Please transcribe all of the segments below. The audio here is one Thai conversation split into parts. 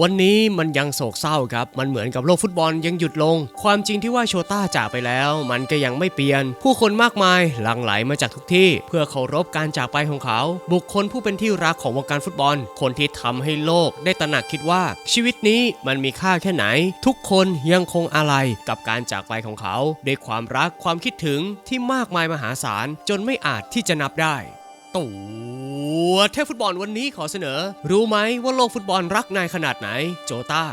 วันนี้มันยังโศกเศร้าครับ มันเหมือนกับโลกฟุตบอลยังหยุดลง ความจริงที่ว่าโชต้าจากไปแล้ว มันก็ยังไม่เปลี่ยน ผู้คนมากมายหลั่งไหลมาจากทุกที่ เพื่อเคารพการจากไปของเขา บุคคลผู้เป็นที่รักของวงการฟุตบอล คนที่ทำให้โลกได้ตระหนักคิดว่า ชีวิตนี้มันมีค่าแค่ไหน ทุกคนยังคงอะไรกับการจากไปของเขาด้วยความรักความคิดถึงที่มากมายมหาศาลจนไม่อาจที่จะนับได้ ตัวเทพฟุตบอลวันนี้ขอเสนอ รู้ไหมว่าโลกฟุตบอลรักนายขนาดไหน โจตา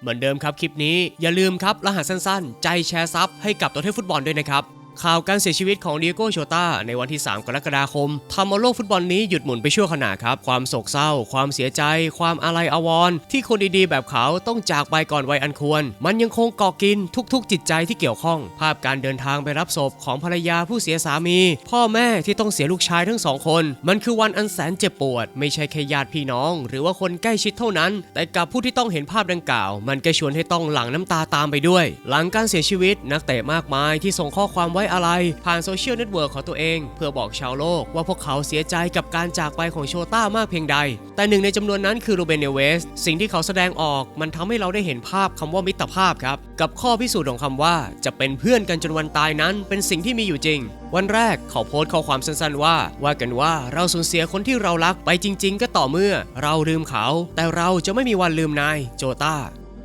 เหมือนเดิมครับคลิปนี้อย่าลืมครับรหัสสั้นๆ ใจแชร์ซับให้กับตัวเทพฟุตบอลด้วยนะครับ ข่าวการเสียชีวิตของเดียโกโชตาในวันที่ 3 กรกฎาคมทำเอาโลกฟุตบอลนี้หยุดหมุนไปชั่วขณะครับ ความโศกเศร้า ความเสียใจ ความอาลัยอาวรณ์ที่คนดีๆ แบบเขาต้องจากไปก่อนวัยอันควร มันยังคงเกาะกินทุกๆ จิตใจที่เกี่ยวข้อง ภาพการเดินทางไปรับศพของภรรยาผู้เสียสามี พ่อแม่ที่ต้องเสียลูกชายทั้งสองคน มันคือวันอันแสนเจ็บปวด ไม่ใช่แค่ญาติพี่น้อง หรือว่าคนใกล้ชิดเท่านั้น แต่กับผู้ที่ต้องเห็นภาพดังกล่าว มันก็ชวนให้ต้องหลั่งน้ำตาตามไปด้วย หลังการเสียชีวิตนักเตะมากมายที่ส่งข้อความไว้อะไรผ่านโซเชียลเน็ตเวิร์กของตัวเอง เพื่อบอกชาวโลกว่าพวกเขาเสียใจกับการจากไปของโชต้ามากเพียงใด แต่หนึ่งในจำนวนนั้นคือโรเบนเนเวส สิ่งที่เขาแสดงออกมันทำให้เราได้เห็นภาพคำว่ามิตรภาพครับ กับข้อพิสูจน์ของคำว่าจะเป็นเพื่อนกันจนวันตายนั้น เป็นสิ่งที่มีอยู่จริง วันแรกเขาโพสต์ข้อความสั้นๆว่า ว่ากันว่าเราสูญเสียคนที่เรารักไปจริง ๆ ก็ต่อเมื่อ เราลืมเขา แต่เราจะไม่มีวันลืมนายโจต้า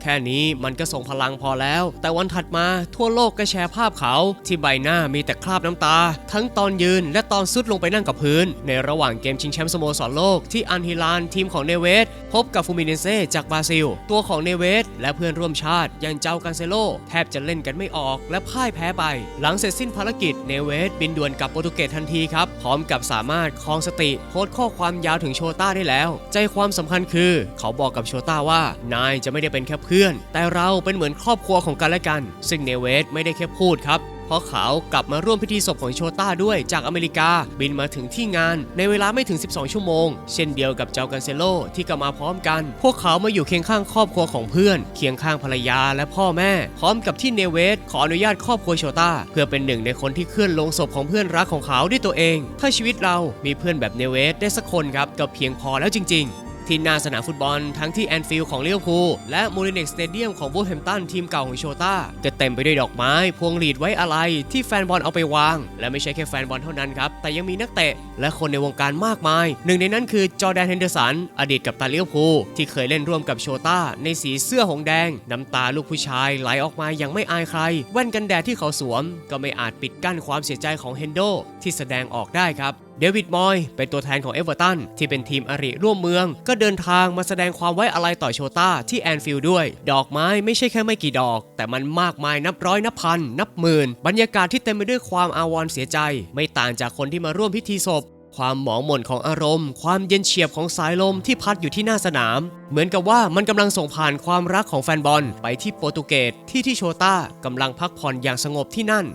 แค่นี้มันก็ส่งพลังพอแล้ว แต่วันถัดมาทั่วโลกก็แชร์ภาพเขาที่ใบหน้ามีแต่คราบน้ำตา ทั้งตอนยืนและตอนซุดลงไปนั่งกับพื้น ในระหว่างเกมชิงแชมป์สโมสรโลกที่อันฮิลานทีมของเนเวส พบกับฟูมิเนเซจากบราซิล ตัวของเนเวส และเพื่อนร่วมชาติอย่างเจ้ากันเซโล แทบจะเล่นกันไม่ออกและพ่ายแพ้ไป หลังเสร็จสิ้นภารกิจเนเวสบินด่วนกลับโปรตุเกสทันทีครับ พร้อมกับสามารถคลองสติโพสต์ข้อความยาวถึงโชต้าได้แล้ว ใจความสำคัญคือ เขาบอกกับโชต้าว่านายจะไม่ได้เป็นแค่เพื่อนแต่เราเป็นเหมือนครอบครัวของกันและกัน ซึ่งเนเวสไม่ได้แค่พูดครับเพราะเขากลับมาร่วมพิธีศพของโชต้าด้วยจากอเมริกาบินมาถึงที่งานในเวลาไม่ถึง 12 ชั่วโมง เช่นเดียวกับเจ้ากันเซโลที่ก็มาพร้อมกัน พวกเขามาอยู่เคียงข้างครอบครัวของเพื่อน เคียงข้างภรรยาและพ่อแม่ พร้อมกับที่เนเวสขออนุญาตครอบครัวโชต้าเพื่อเป็นหนึ่งในคนที่เคลื่อนลงศพของเพื่อนรักของเขาด้วยตัวเอง ถ้าชีวิตเรามีเพื่อนแบบเนเวสได้สักคนครับก็เพียงพอแล้วจริง ๆ ที่หน้าสนามฟุตบอลทั้งที่แอนฟิลด์ของลิเวอร์พูลและมูริเน็กสเตเดียมของวูแฮมตันทีมเก่าของโชต้าก็เต็มไปด้วยดอกไม้ พวงหลีดไว้อะไรที่แฟนบอลเอาไปวาง และไม่ใช่แค่แฟนบอลเท่านั้นครับ แต่ยังมีนักเตะและคนในวงการมากมาย หนึ่งในนั้นคือจอแดนเฮนเดอร์สัน อดีตกับตันลิเวอร์พูลที่เคยเล่นร่วมกับโชต้าในสีเสื้อหงแดง น้ำตาลูกผู้ชายไหลออกมาอย่างไม่อายใคร แว่นกันแดดที่เขาสวม ก็ไม่อาจปิดกั้นความเสียใจของเฮนโดที่แสดงออกได้ครับเดวิดมอยเป็นตัวแทนของเอเวอร์ตันที่เป็นทีมอริร่วมเมือง ก็เดินทางมาแสดงความไว้อาลัยต่อโชต้าที่แอนฟิลด์ด้วย ดอกไม้ไม่ใช่แค่ไม่กี่ดอก แต่มันมากมายนับร้อยนับพัน นับหมื่น บรรยากาศที่เต็มไปด้วยความอาวรณ์เสียใจ ไม่ต่างจากคนที่มาร่วมพิธีศพความหมองหม่นของอารมณ์ ความเย็นเฉียบของสายลมที่พัดอยู่ที่หน้าสนาม เหมือนกับว่ามันกำลังส่งผ่านความรักของแฟนบอลไปที่โปรตุเกสที่ที่โชต้ากำลังพักผ่อนอย่างสงบที่นั่น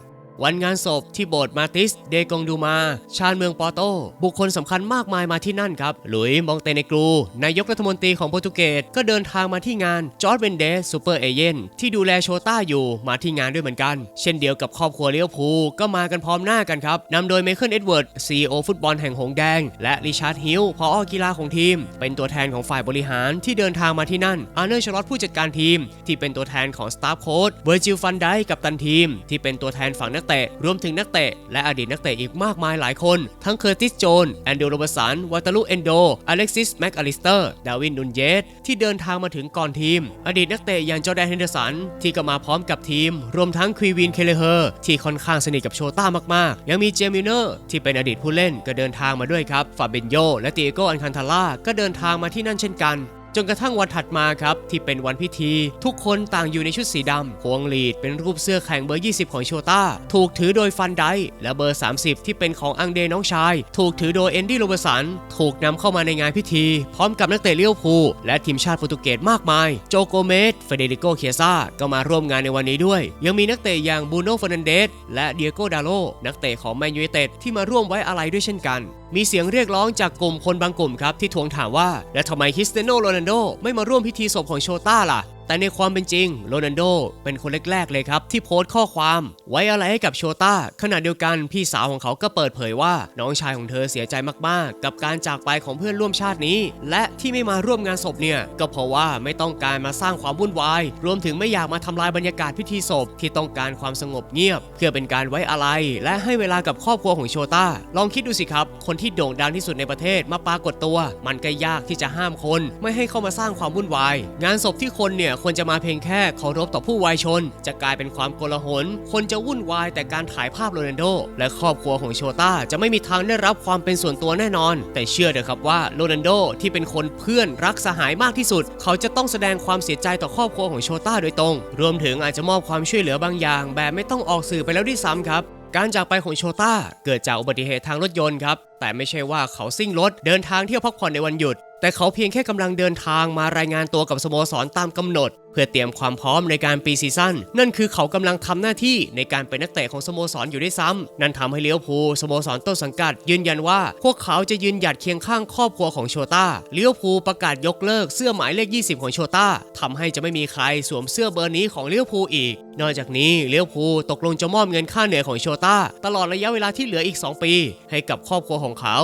วันงานศพที่โบสถ์มาติสเดกงดูมา ชานเมืองปอโต บุคคลสำคัญมากมายมาที่นั่นครับ หลุยมองเตเนกรู นายกรัฐมนตรีของโปรตุเกสก็เดินทางมาที่งาน จอร์ดเบนเดสซูเปอร์เอเย่นที่ดูแลโชต้าอยู่มาที่งานด้วยเหมือนกัน เช่นเดียวกับครอบครัวเลี้ยวพูก็มากันพร้อมหน้ากันครับนำโดยไมเคิลเอ็ดเวิร์ดซีโอฟุตบอลแห่งหงแดง และริชาร์ดฮิลพอกีฬาของทีม เป็นตัวแทนของฝ่ายบริหารที่เดินทางมาที่นั่นอาร์เนอร์ชลอตผู้จัดการทีม ที่เป็นตัวแทนของสตาฟโค้ดเวอร์จิลฟันไดกับตันทีม ที่เป็นตัวแทนฝั่งนักเตะ รวมถึงนักเตะ และอดีตนักเตะอีกมากมายหลายคน ทั้งเคอร์ติสโจน แอนดรูโรบสันวัตาลุเอนโด อเล็กซิสแม็กอลิสเตอร์ ดาวินนุนเยส ที่เดินทางมาถึงก่อนทีม อดีตนักเตะอย่างจอร์แดนเฮนเดอร์สัน ที่ก็มาพร้อมกับทีม รวมทั้งควีวินเคเลเฮอร์ที่ค่อนข้างสนิทกับโชต้ามากๆ ยังมีเจมิเนอร์ที่เป็นอดีตผู้เล่นก็เดินทางมาด้วยครับ ฟาเบนโยและติเอโกอันคันทาร่าก็เดินทางมาที่นั่นเช่นกัน นกระทั่งวันถัดมาครับ ที่เป็นวันพิธี ทุกคนต่างอยู่ในชุดสีดำพวงหลีดเป็นรูปเสื้อแข่งเบอร์ 20 ของโชต้า ถูกถือโดยฟันไดและเบอร์ 30 ที่เป็นของอังเดน้องชาย ถูกถือโดยเอนดี้โรเบร์สันถูกนำเข้ามาในงานพิธี พร้อมกับนักเตะเลี้ยวภูและทีมชาติโปรตุเกสมากมาย โจโกเมสเฟเดริโกเคียซาก็มาร่วมงานในวันนี้ด้วย ยังมีนักเตะอย่างบูโน่เฟรนันเดสและเดียโกดาโลนักเตะของแมนยูไนเต็ดที่มาร่วมไว้อาลัยด้วยเช่นกัน มีเสียงเรียกร้องจากกลุ่มคนบางกลุ่มครับที่ทวงถามว่า และทำไมคริสเตียโนโรนัลโดไม่มาร่วมพิธีศพของโชต้าล่ะ แต่ในความเป็นจริงโรนัลโดเป็นคนแรกๆเลยครับ ที่โพสต์ข้อความไว้อะไรให้กับโชต้าขณะเดียวกันพี่สาวของเขาก็เปิดเผยว่า น้องชายของเธอเสียใจมากๆ กับการจากไปของเพื่อนร่วมชาตินี้ และที่ไม่มาร่วมงานศพเนี่ยก็เพราะว่าไม่ต้องการมาสร้างความวุ่นวาย รวมถึงไม่อยากมาทำลายบรรยากาศพิธีศพที่ต้องการความสงบเงียบ เพื่อเป็นการไว้อะไร และให้เวลากับครอบครัวของโชต้าลองคิดดูสิครับ คนที่โด่งดังที่สุดในประเทศมาปรากฏตัว มันก็ยากที่จะห้ามคน ไม่ให้เข้ามาสร้างความวุ่นวาย งานศพที่คนเนี่ยควรจะมาเพียงแค่เคารพต่อผู้วายชน จะกลายเป็นความโกลาหล คนจะวุ่นวายแต่การถ่ายภาพโรนัลโด และครอบครัวของโชต้าจะไม่มีทางได้รับความเป็นส่วนตัวแน่นอน แต่เชื่อเถอะครับว่าโรนัลโดที่เป็นคนเพื่อนรักสหายมากที่สุด เขาจะต้องแสดงความเสียใจต่อครอบครัวของโชต้าโดยตรง รวมถึงอาจจะมอบความช่วยเหลือบางอย่าง แบบไม่ต้องออกสื่อไปแล้วด้วยซ้ำครับการจากไปของโชต้าเกิดจากอุบัติเหตุทางรถยนต์ครับ แต่ไม่ใช่ว่าเขาซิ่งรถเดินทางเที่ยวพักผ่อนในวันหยุด แต่เขาเพียงแค่กำลังเดินทางมารายงานตัวกับสโมสรตามกำหนด เพื่อเตรียมความพร้อมในการปีซีซั่นนั่นคือเขากำลังทำหน้าที่ในการเป็นนักเตะของสโมสรอยู่ด้วยซ้ำนั่นทำให้เลี้ยวภูสโมสรต้นสังกัด ยืนยันว่า พวกเขาจะยืนหยัดเคียงข้างครอบครัวของโชต้าเลี้ยวภูประกาศยกเลิกเสื้อหมายเลข 20 ของโชต้าทำให้จะไม่มีใครสวมเสื้อเบอร์นี้ของเลี้ยวภูอีก นอกจากนี้เลี้ยวภูตกลงจะมอบเงินค่าเหนื่อยของโชต้าตลอดระยะเวลาที่เหลืออีก 2 ปี ให้กับครอบครัวของเขา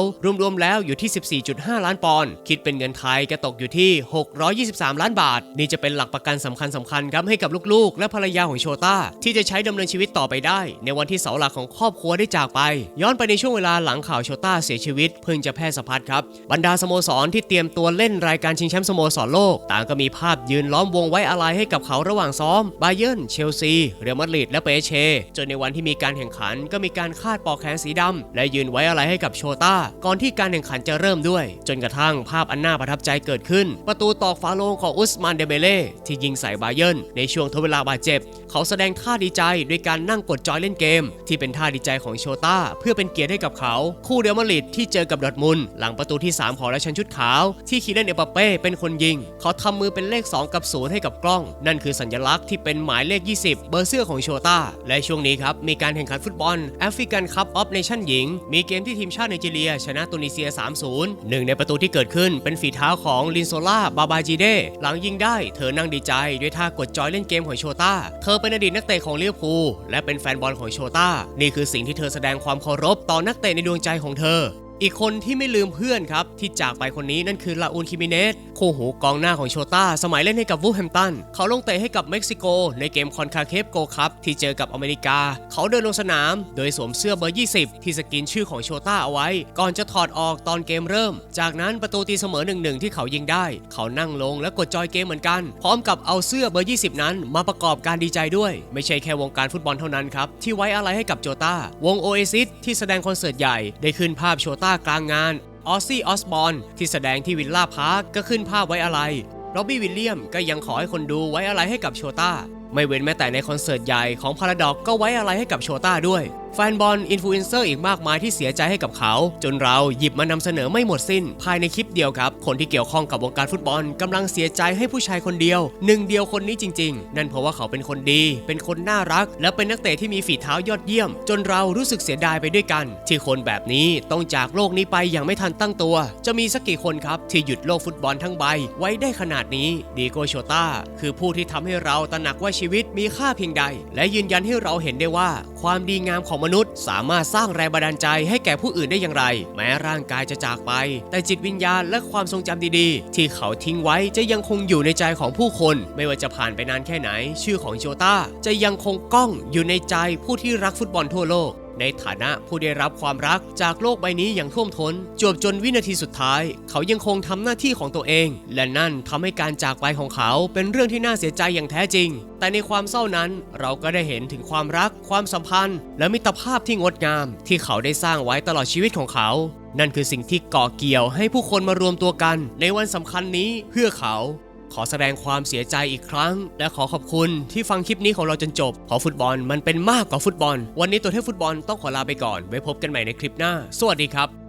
รวมๆแล้วอยู่ที่ 14.5 ล้านปอนด์คิดเป็นเงินไทยก็ตกอยู่ที่ 623 ล้านบาท นี่จะเป็นหลักประกันสำคัญสำคัญครับให้กับลูกๆ และภรรยาของโชต้า ที่จะใช้ดำเนินชีวิตต่อไปได้ ในวันที่เสาหลักของครอบครัวได้จากไป ย้อนไปในช่วงเวลาหลังข่าวโชต้าเสียชีวิต เพิ่งจะแพร่สะพัดครับบรรดาสโมสรที่เตรียมตัวเล่นรายการชิงแชมป์สโมสรโลก ต่างก็มีภาพยืนล้อมวงไว้อาลัยให้กับเขาระหว่างซ้อมบาเยิร์นเชลซี เรอัลมาดริดและเปเชจนในวันที่มีการแข่งขันก็มีการคาดปอกแขนสีดำและยืนไว้อาลัยให้กับโชต้าก่อนที่การแข่งขันจะเริ่มด้วย จนกระทั่งภาพอันน่าประทับใจเกิดขึ้น ประตูตอกฝาโลงของอุสมานเดเบเล่ที่ยิงใส่บาเยิร์นในช่วงทดเวลาบาดเจ็บ เขาแสดงท่าดีใจด้วยการนั่งกดจอยเล่นเกม ที่เป็นท่าดีใจของโชต้าเพื่อเป็นเกียรติให้กับเขา คู่เรอัลมาริดที่เจอกับดอทมุนหลังประตูที่ 3 ของราชันชุดขาว ที่คีเลนเอปาเป้เป็นคนยิง เขาทำมือเป็นเลข 2 กับ 0 ให้กับกล้อง นั่นคือสัญลักษณ์ที่เป็นหมายเลข 20 เบอร์เสื้อของโชต้าและช่วงนี้ครับมีการแข่งขันฟุตบอลแอฟริกันคัพออฟเนชั่นหญิง มีเกมที่ทีมชาติไนจีเรีย ชนะตุนิเซีย 3-0หนึ่งในประตูที่เกิดขึ้นเป็นฝีเท้าของลินโซล่าบาบาจีเดหลังยิงได้ เธอนั่งดีใจด้วยท่ากดจอยเล่นเกมของโชต้า เธอเป็นอดีตนักเตะของลิเวอร์พูลและเป็นแฟนบอลของโชต้า นี่คือสิ่งที่เธอแสดงความเคารพต่อนักเตะในดวงใจของเธอ อีกคนที่ไม่ลืมเพื่อนครับ ที่จากไปคนนี้นั่นคือลาอูนคิมิเนสคู่หูกองหน้าของโชต้า สมัยเล่นให้กับวูแฮมตัน เขาลงเตะให้กับเม็กซิโก ในเกมคอนคาเคฟโกคัพที่เจอกับอเมริกา เขาเดินลงสนาม โดยสวมเสื้อเบอร์ 20 ที่สกินชื่อของโชต้าเอาไว้ ก่อนจะถอดออกตอนเกมเริ่ม จากนั้นประตูตีเสมอ1-1ที่เขายิงได้ เขานั่งลงและกดจอยเกมเหมือนกัน พร้อมกับเอาเสื้อเบอร์ 20 นั้น มาประกอบการดีใจด้วย ไม่ใช่แค่วงการฟุตบอลเท่านั้นครับที่ไว้อะไรให้กับโจต้าวงโอเอซิสที่แสดงคอนเสิร์ตใหญ่ได้ขึ้นภาพโชตากลางงาน ออซซี่ออสบอนที่แสดงที่วิลล่าพาร์คก็ขึ้นภาพไว้อะไรล็อบบี้วิลเลียมก็ยังขอให้คนดูไว้อะไรให้กับโชต้า ไม่เว้นแม้แต่ในคอนเสิร์ตใหญ่ของพาราดอกก็ไว้อะไรให้กับโชต้าด้วย แฟนบอลอินฟลูเอนเซอร์อีกมากมายที่เสียใจให้กับเขา จนเราหยิบมานำเสนอไม่หมดสิ้น ภายในคลิปเดียวครับ คนที่เกี่ยวข้องกับวงการฟุตบอลกำลังเสียใจให้ผู้ชายคนเดียวหนึ่งเดียวคนนี้จริง ๆ นั่นเพราะว่าเขาเป็นคนดี เป็นคนน่ารัก และเป็นนักเตะที่มีฝีเท้ายอดเยี่ยม จนเรารู้สึกเสียดายไปด้วยกัน ที่คนแบบนี้ต้องจากโลกนี้ไปอย่างไม่ทันตั้งตัว จะมีสักกี่คนครับที่หยุดโลกฟุตบอลทั้งใบ ไว้ได้ขนาดนี้ดีโกโชต้าคือผู้ที่ทำให้เราตระหนักว่าชีวิตมีค่าเพียงใด และยืนยันให้เราเห็นได้ว่า ความดีงามของมนุษย์ สามารถสร้างแรงบันดาลใจให้แก่ผู้อื่นได้อย่างไร แม้ร่างกายจะจากไป แต่จิตวิญญาณและความทรงจำดีๆ ที่เขาทิ้งไว้จะยังคงอยู่ในใจของผู้คน ไม่ว่าจะผ่านไปนานแค่ไหน ชื่อของโจต้าจะยังคงก้องอยู่ในใจผู้ที่รักฟุตบอลทั่วโลก ในฐานะผู้ได้รับความรักจากโลกใบนี้อย่างท่วมท้นจวบจนวินาทีสุดท้าย เขายังคงทำหน้าที่ของตัวเอง และนั่นทำให้การจากไปของเขาเป็นเรื่องที่น่าเสียใจอย่างแท้จริง แต่ในความเศร้านั้นเราก็ได้เห็นถึงความรัก ความสัมพันธ์ และมิตรภาพที่งดงาม ที่เขาได้สร้างไว้ตลอดชีวิตของเขา นั่นคือสิ่งที่ก่อเกี่ยวให้ผู้คนมารวมตัวกัน ในวันสำคัญนี้เพื่อเขา ขอแสดงความเสียใจอีกครั้ง และขอขอบคุณที่ฟังคลิปนี้ของเราจนจบ ขอฟุตบอลมันเป็นมากกว่าฟุตบอล วันนี้ตัวเทพฟุตบอลต้องขอลาไปก่อน ไว้พบกันใหม่ในคลิปหน้า สวัสดีครับ